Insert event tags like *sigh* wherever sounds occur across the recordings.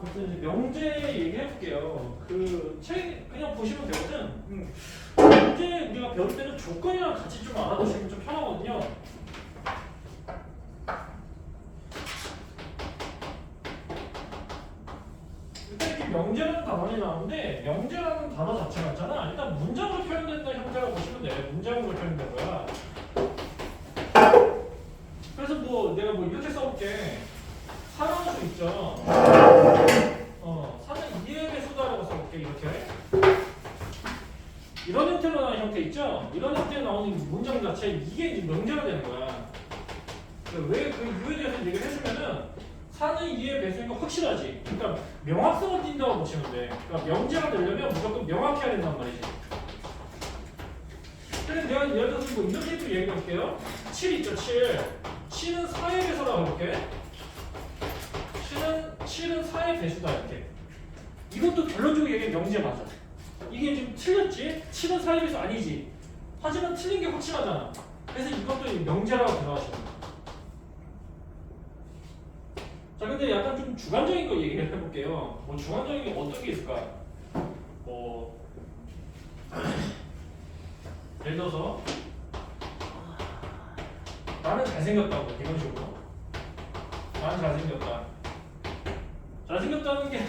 아무튼 이제 명제 얘기해볼게요. 그 책 그냥 보시면 되거든. 음. 명제 우리가 배울 때는 조건이랑 같이 좀 알아두시면 좀 편하거든요. 일단 이렇게 명제라는 단어이 나오는데 명제라는 단어 자체가 4는 2의 배수니까 확실하지. 그러니까 명확성을 띈다고 보시면 돼. 그러니까 명제가 되려면 무조건 명확해야 된단 말이지. 그래 내가 예를 들어서 이렇게 또 얘기할게요. 7 있죠, 7. 7은 4의 배수라고 해볼게. 7은, 7은 4의 배수다, 이렇게. 이것도 결론적으로 얘기하면 명제 맞아. 이게 지금 틀렸지? 7은 4의 배수 아니지. 하지만 틀린 게 확실하잖아. 그래서 이것도 명제라고 들어가시면 자, 근데 약간 좀 주관적인 거 얘기를 해볼게요. 뭐 주관적인 게 어떤 게 있을까? 뭐 예를 들어서 나는 잘생겼다고 이런 식으로 나는 잘생겼다. 잘생겼다는 게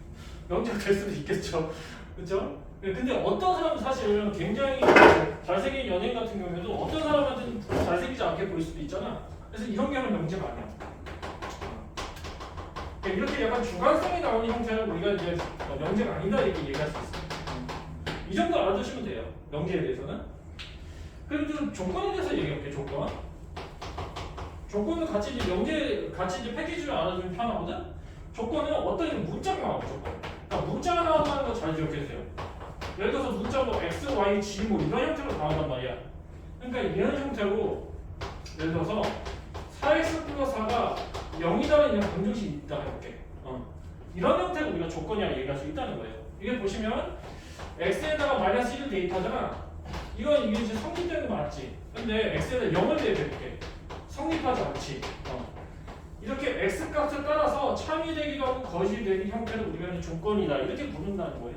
*laughs* 명제가 될 수도 있겠죠. 그렇죠? 근데 어떤 사람은 사실 굉장히 잘생긴 연예인 같은 경우에도 어떤 사람한테는 잘생기지 않게 보일 수도 있잖아. 그래서 이런 게 하면 명제가 아니야. 이렇게 약간 주관성이 나오는 형태는 우리가 이제 어, 명제가 아니다 이렇게 얘기할 수 있어요. 이 정도 알아두시면 돼요. 명제에 대해서는. 그럼 좀 조건에 대해서 얘기할게요. 조건. 조건은 같이 이제 명제 같이 이제 패키지를 알아두면 편하거든. 조건은 어떤 문자가 나와요. 조건. 그러니까 문자가 나온다는 거 잘 기억해주세요. 예를 들어서 문자 뭐 x, y, g 뭐 이런 형태로 나온단 말이야. 그러니까 이런 형태로 예를 들어서 4x 플러스 4가 0이다는 이런 방정식이 있다 해볼게. 어. 이런 형태로 우리가 조건이라고 얘기할 수 있다는 거예요. 이게 보시면 x에다가 마이너스 1을 대입하잖아. 이건 이게 이제 성립되는 거 맞지? 근데 x에다 0을 대입해볼게. 성립하지 않지. 어. 이렇게 x 값을 따라서 참이 되기도 하고 거짓이 되는 형태를 우리가 이제 조건이다 이렇게 부른다는 거예요.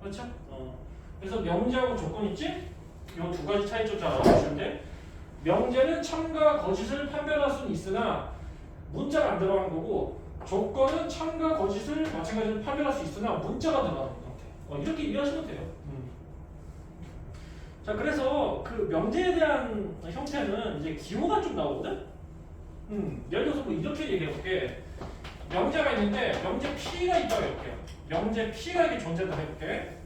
그렇죠? 어. 그래서 명제하고 조건 있지? 이 두 가지 차이점 잘 알아두시면 돼. 명제는 참과 거짓을 판별할 수는 있으나 문자가 안 들어간 거고 조건은 참과 거짓을 마찬가지로 판별할 수 있으나 문자가 들어가는 형태. 어, 이렇게 이해하시면 돼요. 음. 자 그래서 그 명제에 대한 형태는 이제 기호가 좀 나오거든. 음, 예를 들어서 뭐 이렇게 얘기해 볼게. 명제가 있는데 명제 P가 있다고 해볼게요. 명제 P가 이렇게 존재한다 해볼게.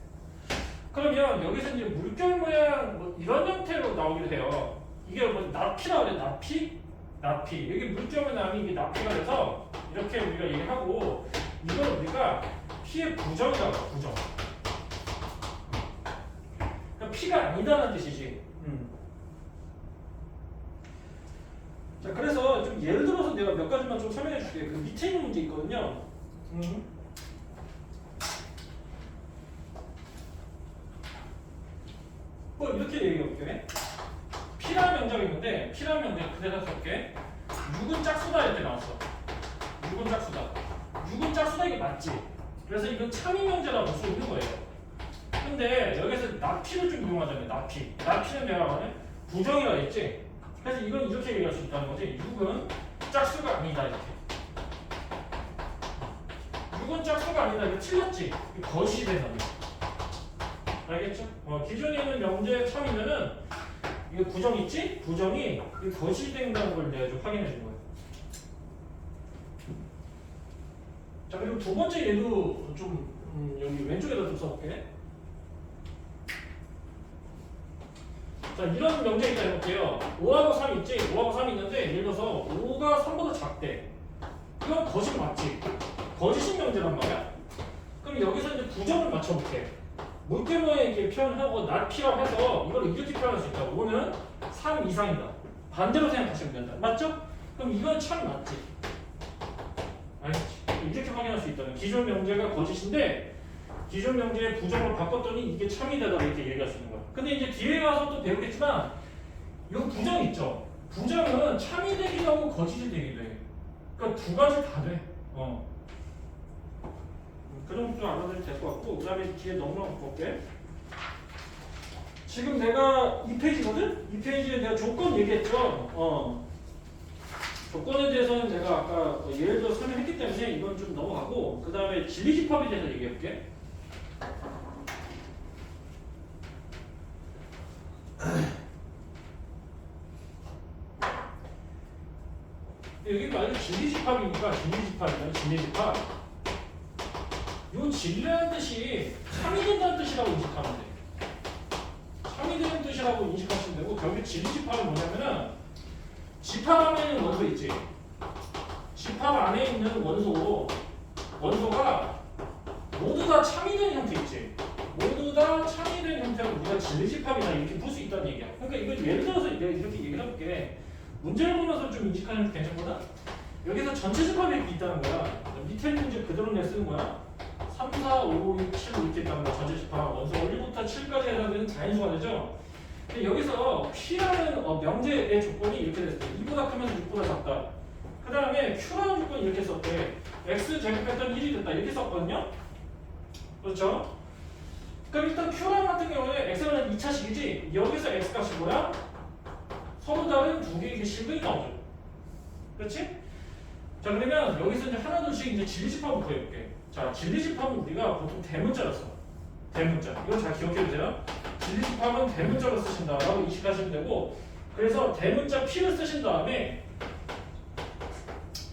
그러면 여기서 이제 물결 모양 뭐 이런 형태로 나오기도 해요. 이게 뭐 나피라고 그래 나피? 나피. 여기 물결 모양이 이게 나피가 돼서 이렇게 우리가 얘기하고 이걸 우리가 P의 부정이라고 부정. 그러니까 P가 아니다는 뜻이지. 음. 자 그래서 좀 예를 들어서 내가 몇 가지만 좀 설명해 줄게. 그 밑에 있는 문제 있거든요. 음. 뭐 이렇게 얘기해 볼게. 명작이 있는데 P라는 명작 그대로 쓸게. 6은 짝수다 이렇게 나왔어. 6은 짝수다. 6은 짝수다 이게 맞지? 그래서 이건 참이 명제라고 볼 수 있는 거예요. 근데 여기서 나피를 좀 이용하자면 나피. 나피는 내가 말해 부정이라 했지. 그래서 이건 이렇게 얘기할 수 있다는 거지. 6은 짝수가 아니다 이렇게. 6은 짝수가 아니다 이거 틀렸지. 되는 알겠죠? 어, 기존에 있는 명제 참이면은 이거 부정 있지? 부정이 이거 거짓이 된다는 걸 내가 좀 확인해 준 거예요. 자 그리고 두 번째 얘도 좀 음, 여기 왼쪽에다 좀 써볼게. 자 이런 명제 있다 해볼게요. 5하고 3 있지? 5하고 3 있는데 예를 들어서 5가 3보다 작대. 이건 거짓 맞지? 거짓인 명제란 말이야. 그럼 여기서 이제 부정을 맞춰볼게. 물결모에 이렇게 표현하고 나피라고 해서 이걸 이렇게 표현할 수 있다. 5는 3 이상이다. 반대로 생각하시면 된다. 맞죠? 그럼 이건 참 맞지? 알겠지? 이렇게 확인할 수 있다는 기존 명제가 거짓인데 기존 명제의 부정을 바꿨더니 이게 참이 되다 이렇게 얘기할 수 있는 거야. 근데 이제 뒤에 가서 또 배우겠지만 이 부정 있죠. 부정은 참이 되기도 하고 거짓이 되기도 해. 그러니까 두 가지 다 돼. 어. 정도 알아도 될 것 같고 그 다음에 뒤에 넘어가 볼게 지금 내가 이 페이지거든? 이 페이지에 내가 조건 얘기했죠? 어. 조건에 대해서는 내가 아까 뭐 예를 들어 설명했기 때문에 이건 좀 넘어가고 그 다음에 진리집합에 대해서 얘기해볼게 *clears throat* 여기 만약 진리집합이니까 진리집합이면 진리집합 요 진리라는 뜻이 참이 된다는 뜻이라고 인식하면 돼 참이 되는 뜻이라고 인식하시면 되고 결국 진리 집합은 뭐냐면은 집합 안에 있는 원소 있지. 집합 안에 있는 원소 원소가 모두 다 참이 된 형태 있지. 모두 다 참이 된 형태로 우리가 진리 집합이다. 이렇게 볼 수 있다는 얘기야. 그러니까 이거 예를 들어서 내가 이렇게 얘기를 해볼게. 문제를 보면서 좀 인식하는 게 괜찮거든 여기서 전체 집합이 이렇게 있다는 거야. 밑에 있는 문제 그대로 내 쓰는 거야 3, 4, 5, 6, 7 이렇게 있다는 거야 전체 집합 원소 1부터 7까지 해당되는 자연수가 되죠 근데 여기서 P라는 어, 명제의 조건이 이렇게 됐어요 2보다 크면서 6보다 작다 그 다음에 Q라는 조건이 이렇게 썼대 X 제곱했던 1이 됐다 이렇게 썼거든요 그렇죠? 그럼 일단 Q랑 같은 경우에 X는 2차식이지 여기서 X 값이 뭐야? 서로 다른 두 개의 식이 나오죠. 그렇지? 자 그러면 여기서 이제 하나 둘씩 이제 진리집합을 구해볼게. 자 진리집합은 우리가 보통 대문자로 써. 대문자. 이거 잘 기억해 주세요. 진리집합은 대문자로 쓰신다라고 인식하시면 되고 그래서 대문자 P를 쓰신 다음에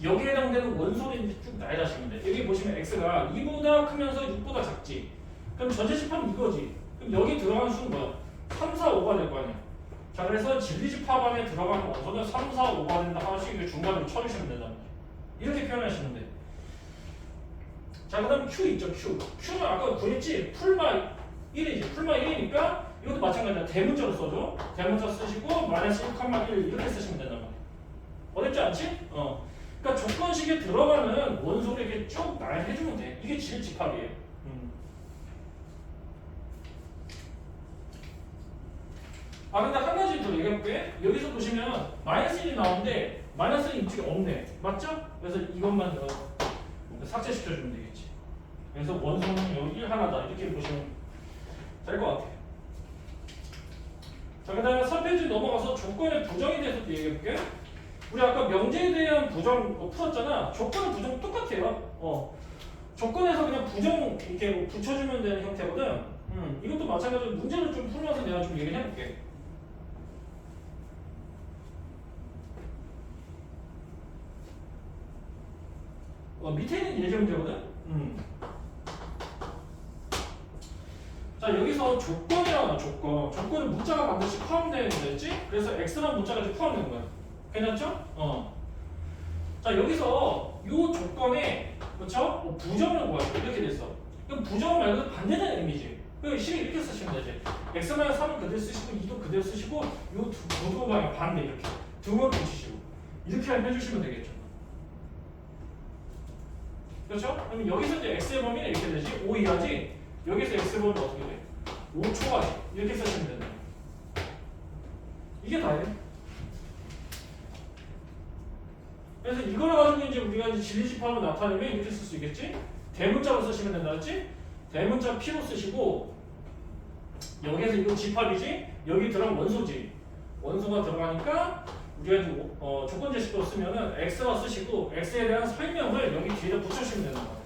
여기에 해당되는 원소를 쭉 나열하시면 돼. 여기 보시면 X가 2보다 크면서 6보다 작지. 그럼 전체 집합은 이거지. 그럼 여기 들어가는 수는 뭐야? 3, 4, 5가 될 거 아니야. 자 그래서 진리집합 안에 들어가는 원소는 3, 4, 5가 된다 하나씩 중간으로 쳐주시면 된다 이렇게 표현하시면 돼. 자 그 다음 Q 있죠 Q. Q는 아까 구했지 풀마 1이지 풀마 1이니까 이것도 마찬가지야 대문자로 써줘. 대문자 쓰시고 마이너스 1,1 이렇게 쓰시면 된단 말이야. 어렵지 않지? 어. 그러니까 조건식에 들어가는 원소를 이렇게 쭉 나열해주면 돼. 이게 진리집합이에요. 음. 아 근데 한 가지 더 얘기해볼게 여기서 보시면 마이너스 1이 나오는데 마이너스 1이 이쪽에 없네 맞죠? 그래서 이것만 더 삭제시켜주면 되겠지. 그래서 원소는 여기 1 하나다. 이렇게 보시면 될 것 같아요. 자 그 다음에 3페이지 넘어가서 조건의 부정에 대해서도 얘기해볼게 우리 아까 명제에 대한 부정 어, 풀었잖아. 조건의 부정 똑같아요. 어. 조건에서 그냥 부정 이렇게 뭐 붙여주면 되는 형태거든. 음, 이것도 마찬가지로 문제를 좀 풀면서 내가 좀 얘기를 해볼게 어, 밑에 있는 예제 문제거든. 음. 자 여기서 조건이라는 조건, 조건은 문자가 반드시 포함되는 거였지? 그래서 x라는 문자가 지금 포함되는 거야. 괜찮죠? 어. 자 여기서 이 조건에 그렇죠? 어, 부정은 뭐야? 이렇게 됐어. 그럼 부정 말고 반대되는 의미지. 그 식을 이렇게 쓰시면 되지. x만 3은 그대로 쓰시고 2도 그대로 쓰시고 요두 방향 반대 이렇게 두 번 붙이시고 이렇게 해주시면 되겠죠. 그렇죠? 그럼 여기서 이제 x의 범위는 이렇게 되지 5 이하지 여기서 x 범위는 어떻게 돼? 5초가 이렇게 쓰시면 된다 이게 다예요 그래서 이걸 가지고 이제 우리가 이제 진리집합을 나타내면 이렇게 쓸 수 있겠지? 대문자로 쓰시면 된다 그랬지? 대문자 P로 쓰시고 여기에서 이거 집합이지? 여기 들어간 원소지 원소가 들어가니까 우리가 이제 어, 조건 제식으로 쓰면은 x가 쓰시고 x에 대한 설명을 여기 뒤에 붙여주시면 되는 거야.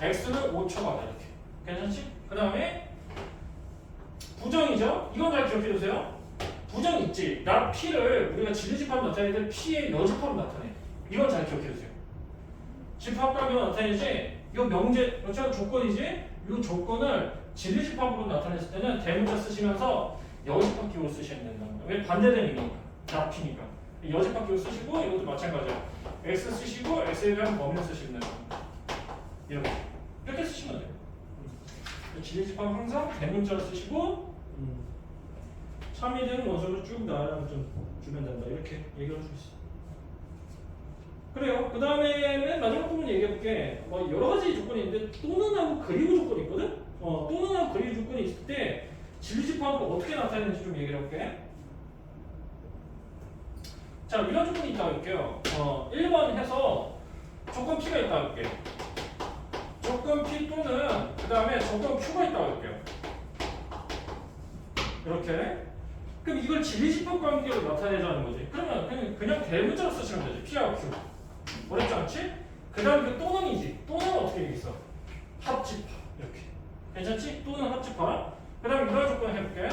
x는 5초가 다 이렇게. 괜찮지? 그 다음에 부정이죠? 이건 잘 기억해 주세요. 부정 있지? 나 p를 우리가 나타낼 때 p의 여집합을 나타내. 이건 잘 기억해 주세요. 집합각으로 나타내지? 이 명제, 그렇죠? 조건이지? 이 조건을 진리집합으로 나타냈을 때는 대문자 쓰시면서 여집합 기호를 쓰셔야 된다는 거야. 왜 반대되는 의미니까. 나 p니까. 기호 쓰시고 이것도 마찬가지야. x 쓰시고 x에 대한 범위를 쓰시면 돼요. 이렇게 이렇게 쓰시면 돼요. 음. 진리집합 항상 대문자를 쓰시고 음. 참이 되는 원소를 쭉 나열하면 좀 주면 된다. 이렇게 얘기할 수 있어. 그래요. 그 다음에 맨 마지막 부분 얘기해볼게. 뭐 여러 가지 조건이 있는데 또는 하고 그리고 조건이 있거든. 어, 또는 하고 그리고 조건이 있을 때 진리집합을 어떻게 나타내는지 좀 얘기를 해볼게. 자 이런 조건이 있다고 할게요 어, 1번 해서 조건 P가 있다고 할게 조건 P 또는 그 다음에 조건 Q가 있다고 할게요. 이렇게. 그럼 이걸 진리집합 관계로 나타내자는 거지. 그러면 그냥, 그냥 대문자로 쓰시면 되지. P하고 Q. 어렵지 않지? 그 다음에 그 또는이지. 또는 어떻게 되겠어? 합집합. 이렇게. 괜찮지? 또는 합집합. 그 다음에 이런 조건 해볼게.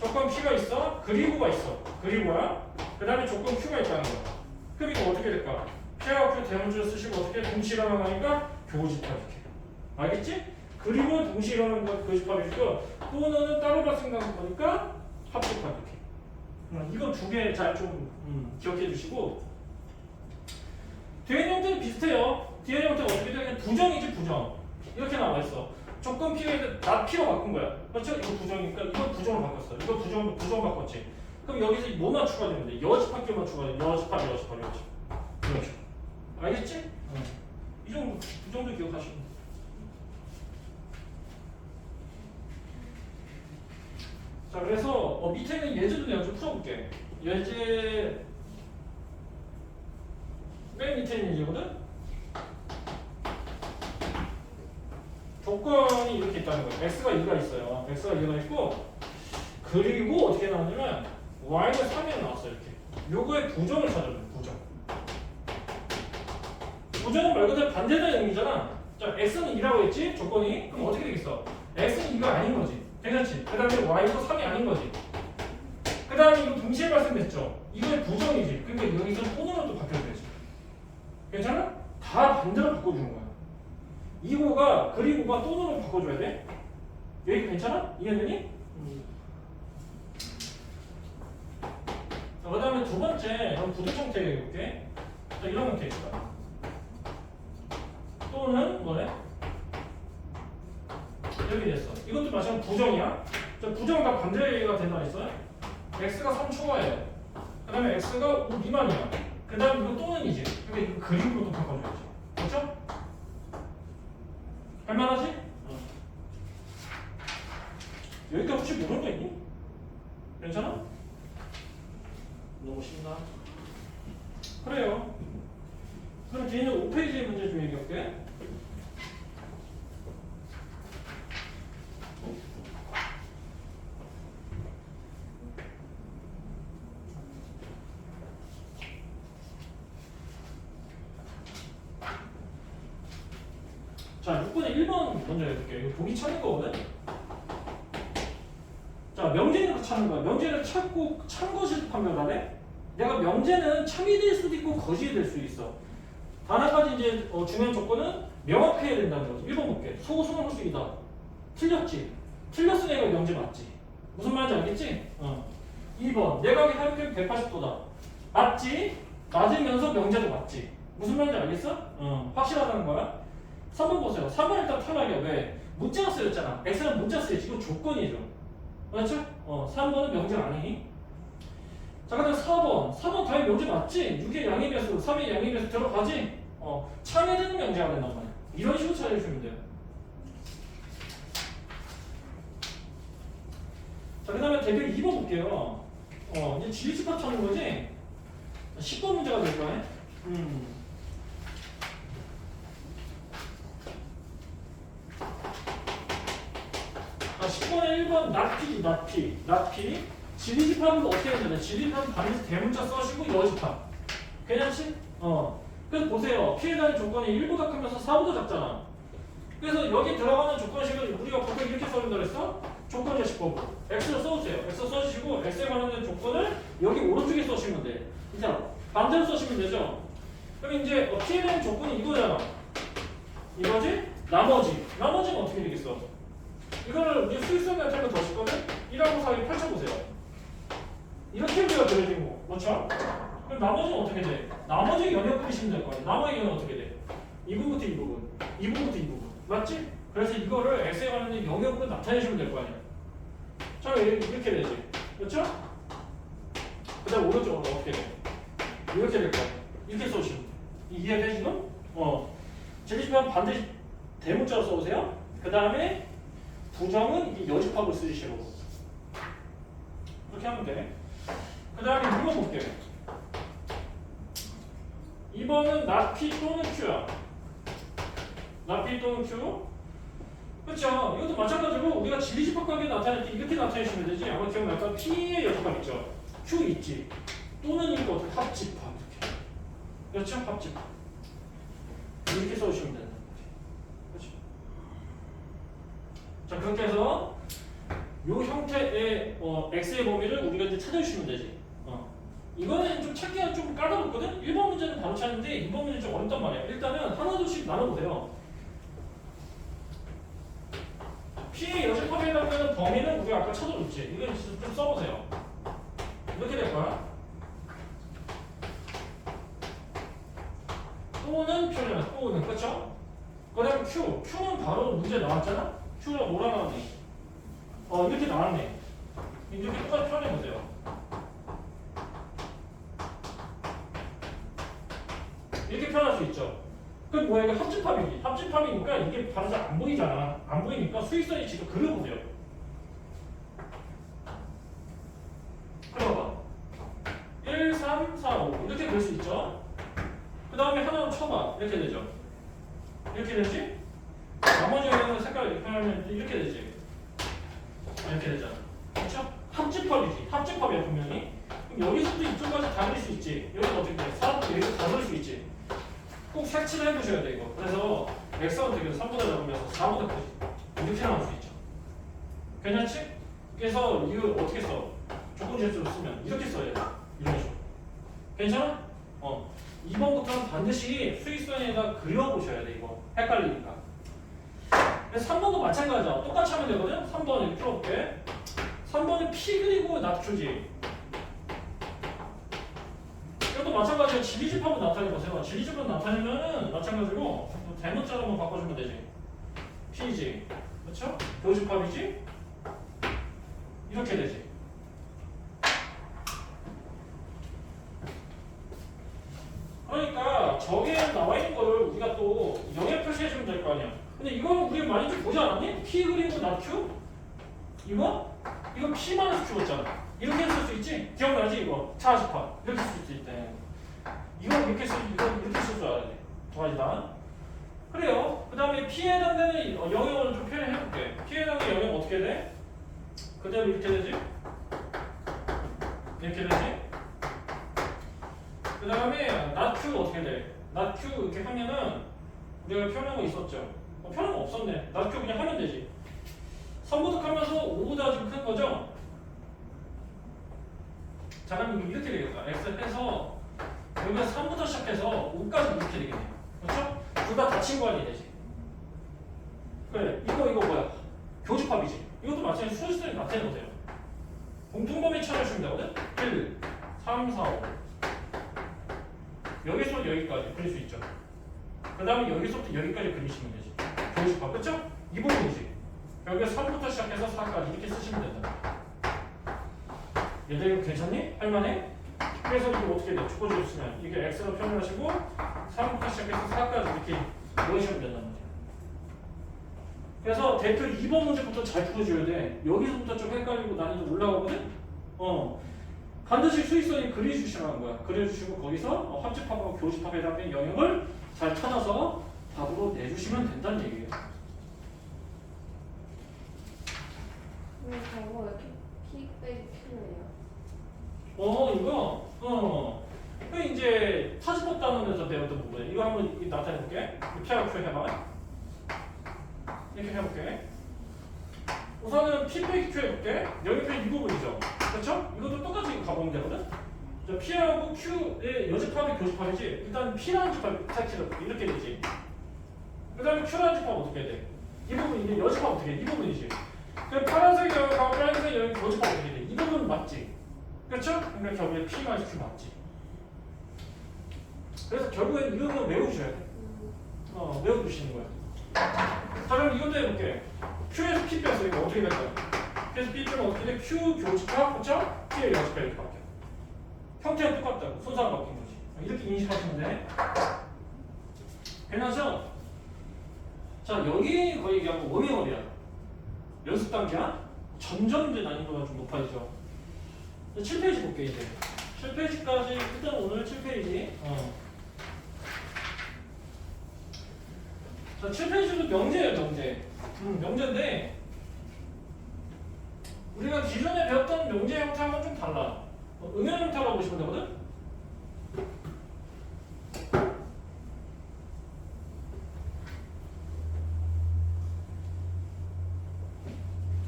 조건 P가 있어. 그리고가 있어. 그리고야. 그 다음에 조건 Q가 있다는 거야. 그럼 이거 어떻게 될까? P하고 Q 대문자로 쓰시고 어떻게 동시에 일어나니까 교집합 이렇게. 알겠지? 그리고 동시에 일어나는 건 교집합이고 또는 따로 발생하는 거니까 합집합 이렇게. 음, 이거 두 개 잘좀 기억해 주시고 뒤에 형태는 비슷해요. 뒤에 형태가 어떻게 되냐 부정이지 부정. 이렇게 나와 있어. 조건 P가 나 P로 바꾼 거야. 그렇죠? 이거 부정이니까 이건 부정으로 바꿨어. 이거 부정 부정 바꿨지. 그럼 여기서 뭐만 추가되면 돼? 여집합계만 추가돼. 여집합 여집합 여집합. 식으로. 알겠지? 이 정도 이 정도 기억하시면 돼. 자 그래서 어, 밑에는 예제도 내가 좀 풀어볼게. 예제 맨 밑에 있는 예제거든. 조건이 이렇게 있다는 거예요. x가 2가 있어요. x가 2가 있고 그리고 어떻게 나오냐면 y는 3이 나왔어요. 이렇게. 요거의 부정을 찾아줘요. 부정. 부정은 말 그대로 반대되는 의미잖아. 자, x는 2라고 했지? 조건이. 그럼 어떻게 되겠어? x는 2가 아닌 거지. 괜찮지? 그 다음에 y도 3이 아닌 거지. 그 다음에 이거 동시에 발생됐죠? 이거의 부정이지. 그러니까 여기서 또는으로 또 바뀌어야 되지. 괜찮아? 다 반대로 바꿔주는 거야. 이거가 그리고가 또는으로 바꿔줘야 돼. 여기 괜찮아? 이해되니? 자, 그 다음에 두 번째, 그럼 부득 형태 해볼게. 자, 이런 형태 있다. 또는 뭐래? 여기 됐어. 이것도 마찬가지 부정이야. 자, 부정 다 반대가 된다 했어요. x가 3 초과예요. 그 다음에 x가 5 미만이야. 그 다음 이거 또는이지. 근데 이거 그림으로 또 바꿔줘야지. 그렇죠? 할만하지? 어. 여기까지 혹시 모르는 거 있니? 괜찮아? 너무 쉽나? 그래요. 그럼 뒤에 는 5페이지의 문제 좀 얘기할게. 자, 6번에 1번 먼저 해볼게요. 이거 보기 찾는 거거든? 자, 명제는 찾는 거야. 명제를 찾고 찬 것을 판별하래? 내가 명제는 참이 될 수도 있고 거짓이 될 수도 있어. 단 한 가지 이제 어, 중요한 조건은 명확해야 된다는 거지. 1번 볼게. 소소문수이다. 틀렸지? 틀렸으니까 명제 맞지? 무슨 말인지 알겠지? 어. 2번. 내각의 하역폭 180도다. 맞지? 맞으면서 명제도 맞지? 무슨 말인지 알겠어? 어. 확실하다는 거야? 3번 보세요. 3번 일단 탈락이야. 왜? 문자가 쓰였잖아. x는 문자 쓰였지. 이거 조건이죠. 맞죠? 어, 3번은 명제 아니 그 다음 4번. 4번 당연히 명제 맞지? 6의 양의 배수, 3의 양의 배수 들어가지? 어, 참여되는 명제가 된단 말이야. 이런 식으로 찾아주시면 돼요. 자, 그 다음에 대결 2번 볼게요. 어, 이제 지리집합 찾는 거지? 10번 문제가 될 거야. 음. 자, 10번에 1번 납피, 납피, 납피. 지리집합은 어떻게 해야 되냐? 지리집합은 반드시 대문자 써시고 여집합. 괜찮지? 어. 그래서 보세요. 피해자의 조건이 1보다 크면서 4보다 작잖아. 그래서 여기 들어가는 조건식을 우리가 보통 이렇게 써준다 그랬어? 조건 예시법으로. X를 써주세요. X 써주시고 X에 관련된 조건을 여기 오른쪽에 써주시면 돼. 이제 반대로 써주시면 되죠? 그럼 이제 어, 피해자의 조건이 이거잖아. 이거지? 나머지. 나머지는 어떻게 되겠어? 이거를 우리 수익성한테 한번 더 쓸거든? 1하고 4에 펼쳐보세요. 이렇게 우리가 그려진 거. 그렇죠? 그럼 나머지는 어떻게 돼? 나머지 영역 그리시면 될 거야. 나머지 영역은 어떻게 돼? 이 부분부터 이 부분, 이 부분부터 이 부분. 맞지? 그래서 이거를 X에 관련된 영역으로 나타내시면 될 거 아니야. 자, 이렇게 되지. 그렇죠? 그 다음 오른쪽은 어떻게 돼? 이렇게 될 거야. 이렇게 써주시면 돼. 이해돼 지금? 어. 제시판 반드시 대문자로 써보세요. 그 다음에 부정은 이게 여집합을 쓰시라고. 이렇게 하면 돼. 그 다음에 2번 볼게요. 2번은 나피 또는 Q야. 나피 또는 Q? 그렇죠 이것도 마찬가지로 우리가 진리집합관계 나타낼 때 이렇게 나타내시면 되지. 아마 기억날까? P의 여섯값 있죠? Q 있지. 또는 이거 합집합 이렇게. 그렇죠? 합집합. 이렇게 써주시면 된다. 그렇죠? 자 그렇게 해서 이 형태의 어, x의 범위를 우리가 이제 찾아주시면 되지. 어. 이거는 좀 찾기가 좀 까다롭거든. 1번 문제는 바로 찾는데 2번 문제는 좀 어렵단 말이야. 일단은 하나둘씩 나눠보세요. P의 여집합에 해당되는 범위는 우리가 아까 찾아줬지. 진짜 좀 써보세요. 이렇게 될 거야. 또는 표현, 또는 그렇죠? 그 다음 Q, Q는 바로 문제 나왔잖아. Q가 뭐라 나왔니? 어 이렇게 나왔네. 이렇게 똑같이 표현해 보세요. 이렇게 표현할 수 있죠. 그럼 뭐야 이거 합집합이지. 합집합이니까 이게 바로 잘 안 보이잖아. 안 보이니까 수익선이 지금 그려보세요. 그려봐. 1, 3, 4, 5 이렇게 그릴 수 있죠. 그 다음에 하나는 쳐봐. 이렇게 되죠. 이렇게 되지? 나머지 영역은 색깔 이렇게 하면 이렇게 되지. 이렇게 되잖아. 그렇죠? 합집합이지. 합집합이야 분명히. 그럼 여기서부터 이쪽까지 다 그릴 수 있지. 여기 어떻게 돼? 4, 여기서 다 그릴 수 있지. 꼭 색칠을 해두셔야 돼 이거. 그래서 x는 되게 3보다 적으면서 4보다 크지. 이렇게 나올 수 있죠. 괜찮지? 그래서 이거 어떻게 써? 조건 질수로 쓰면 이렇게 써야 돼. 이런 식으로. 괜찮아? 어. 2번부터는 반드시 수익선에다 그려보셔야 돼 이거. 헷갈리니까. 그래서 3번도 마찬가지야. 똑같이 하면 되거든? 3번 이렇게 풀어볼게. 3번은 P 그리고 낮추지. 이것도 마찬가지로 진리집합을 나타내보세요. 진리집합 나타내면은 마찬가지로 대문자로만 바꿔주면 되지. P지. 그렇죠? 교집합이지? 이렇게 되지. 그러니까 저기에 나와 있는 거를 우리가 또 영역 표시해주면 될 거 아니야. 근데 이거는 우리 많이 좀 보지 않았니? P 그리고 나 Q? 이거? 이거 P 마이너스 Q였잖아. 이렇게 쓸 수 있지? 기억나지 이거? 차집합 이렇게 쓸 수 있대. 이거 이렇게 쓸 이거 이렇게 쓸 줄 알아야 돼. 두 가지 다. 그래요. 그 다음에 P에 해당되는 어, 영역을 좀 표현해 볼게. P에 해당되는 영역 어떻게 돼? 그대로 이렇게 되지? 이렇게 되지? 그 다음에 나q 어떻게 돼? 나q 이렇게 하면은 우리가 표현한 거 있었죠? 어, 표현한 거 없었네. 나q 그냥 하면 되지. 선보득하면서 5보다 좀 큰 거죠? 자 그럼 이렇게 되겠다. x 해서 여기가 3부터 시작해서 5까지 이렇게 되겠네. 그렇죠? 둘다 닫힌 관이 되지. 그래 이거 이거 뭐야? 교집합이지. 이것도 마찬가지 수식선이 나타내보세요. 공통범위 찾아주시면 되거든? 1, 3, 4, 5 여기서 여기까지 그릴 수 있죠. 그 다음에 여기서부터 여기까지 그리시면 되지. 교집합 그쵸? 이 부분이지. 여기가 3부터 시작해서 4까지 이렇게 쓰시면 된다. 얘들 이거 괜찮니? 할만해? 그래서 이거 어떻게 돼? 축구를 쓰면 이게 x로 표현하시고 3부터 시작해서 4까지 이렇게 넣으시면 된단 말이야. 그래서 대표 2번 문제부터 잘 풀어줘야 돼. 여기서부터 좀 헷갈리고 난이도 올라가거든? 어. 반드시 수익선이 그려주시라는 거야. 그려주시고 거기서 어, 합집합하고 교집합에 해당되는 영역을 잘 찾아서 답으로 내주시면 된다는 얘기예요. 왜 저거 왜 이렇게 피 빼기 필요해요? 어 이거 어. 그 이제 사지법 단원에서 배웠던 부분 이거 한번 이- 나타내볼게. 피하고 해봐. 이렇게 해볼게. 우선은 P 빼기 Q 해볼게. 여기 이 부분이죠. 그렇죠? 이것도 똑같이 가보면 되거든. 자, P하고 Q의 여집합이 교집합이지. 일단 P라는 집합 색칠을 이렇게 되지. 그 다음에 Q라는 집합 어떻게 돼? 이 부분 이제 여집합 어떻게 돼? 이 부분이지. 그 파란색 영역하고 빨간색 영역 교집합 어떻게 돼? 이 부분 맞지? 그렇죠? 그러니까 결국에 P가 Q 맞지. 그래서 결국엔 이거는 외우셔야 돼. 음, 어, 외워두시는 거야. 자, 그럼 이것도 해볼게. Q에서 P 빼서 이거 어떻게 될까요? 그래서 P 빼면 어떻게 돼? Q 교집합, 그쵸? P의 여집합 이렇게 바뀌어. 형태는 똑같다고. 순서가 바뀐 거지. 이렇게 인식하시면 돼. 괜찮죠? 자, 여기 거의 그냥 워밍업이야. 연습 단계야? 점점 이제 난이도가 좀 높아지죠. 7페이지 볼게, 이제. 7페이지까지, 일단 오늘 7페이지. 어. 자, 7페이지도 명제예요, 명제. 음, 명제인데 우리가 기존에 배웠던 명제 형태하고는 좀 달라. 어, 응용 형태라고 보시면 되거든.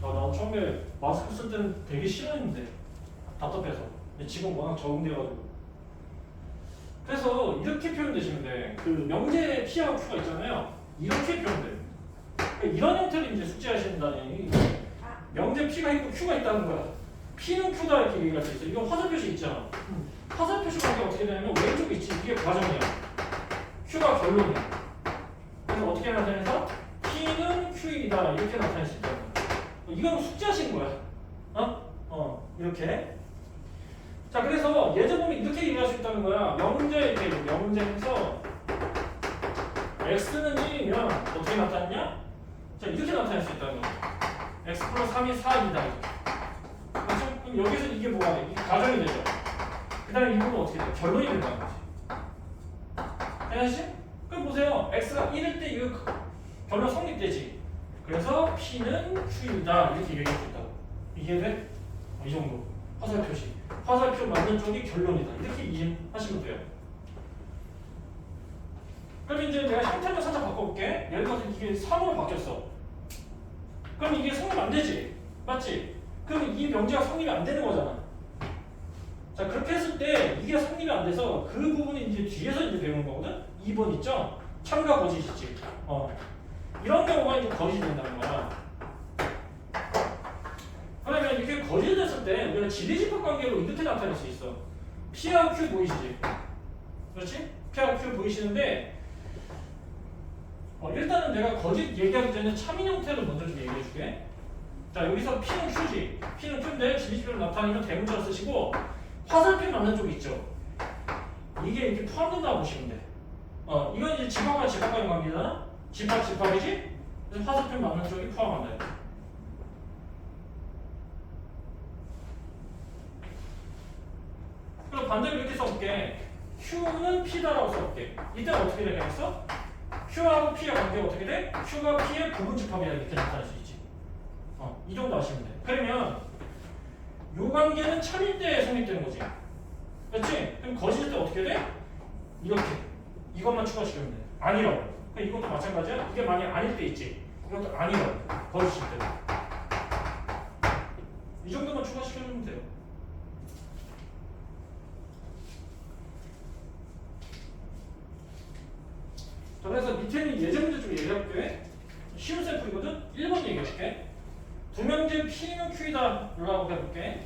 아, 나 처음에 마스크 쓸 때는 되게 싫어했는데 답답해서. 근데 지금 워낙 적응돼가지고. 그래서 이렇게 표현되시면 돼. 그 명제 P하고 Q가 있잖아요. 이렇게 표현돼. 그러니까 이런 형태로 이제 숙제하신다니. 명제 P가 있고 Q가 있다는 거야. P는 Q다 이렇게 얘기할 수 있어. 이건 화살 표시 있잖아. 화살 표시 관계 어떻게 되냐면 왼쪽에 있지. 이게 과정이야. Q가 결론이야. 그래서 어떻게 나타내서 P는 Q이다 이렇게 나타낼 수 있다는 거야. 이건 숙제하신 거야. 어? 어 이렇게. 자 그래서 예제 보면 이렇게 얘기할 수 있다는 거야. 명제 이렇게 명제에서 x는 1이면 어떻게 나타났냐? 자 이렇게 나타낼 수 있다는 거야. x 플러스 3이 4이다. 그렇죠? 그럼 여기서 이게 뭐가 돼? 이게 가정이 되죠. 그 다음에 이 부분은 어떻게 돼? 결론이 된다는 거지. 혜연 씨? 그럼 보세요. x가 1일 때 이거 결론 성립되지. 그래서 p는 q이다 이렇게 얘기할 수 있다고. 이해돼? 어, 이 정도. 화살 표시. 화살표 맞는 쪽이 결론이다. 이렇게 이해하시면 돼요. 그럼 이제 내가 형태를 살짝 바꿔볼게. 예를 들어서 이게 3으로 바뀌었어. 그럼 이게 성립 안 되지? 맞지? 그럼 이 명제가 성립이 안 되는 거잖아. 자, 그렇게 했을 때 이게 성립이 안 돼서 그 부분이 이제 뒤에서 이제 배우는 거거든? 2번 있죠? 참가 거짓이지. 어. 이런 경우가 이제 거짓이 된다는 거야. 그러면 이렇게 거짓이 됐을 때 우리가 지리집합 관계로 이렇게 나타낼 수 있어. P하고 Q 보이시지? 그렇지? P하고 Q 보이시는데 어, 일단은 내가 거짓 얘기하기 전에 참인 형태를 먼저 좀 얘기해 줄게. 자 여기서 P는 Q지. P는 Q인데 지리집합을 나타내면 대문자로 쓰시고 화살표 맞는 쪽 있죠. 이게 이렇게 포함된다고 보시면 돼. 어, 이건 이제 집합과 집합과의 관계잖아. 집합 집합이지. 그래서 화살표 맞는 쪽이 포함한다. 그럼 반대로 이렇게 써볼게. Q는 P다라고 써볼게. 이때는 어떻게 되겠어? Q하고 P의 관계가 어떻게 돼? Q가 P의 부분 집합이다 이렇게 나타낼 수 있지. 어, 이 정도 아시면 돼. 그러면 요 관계는 참일 때 성립되는 거지. 그렇지? 그럼 거짓일 때 어떻게 돼? 이렇게. 이것만 추가시키면 돼. 아니라고. 이것도 마찬가지야. 이게 만약 아닐 때 있지. 이것도 아니라고. 거짓일 때. 이 정도만 추가시켜주면 돼요. 자, 그래서 밑에는 예제 문제 좀 얘기할게. 쉬운 셀프이거든? 1번 얘기할게. 두 명제 P는 Q이다. 라고 해볼게.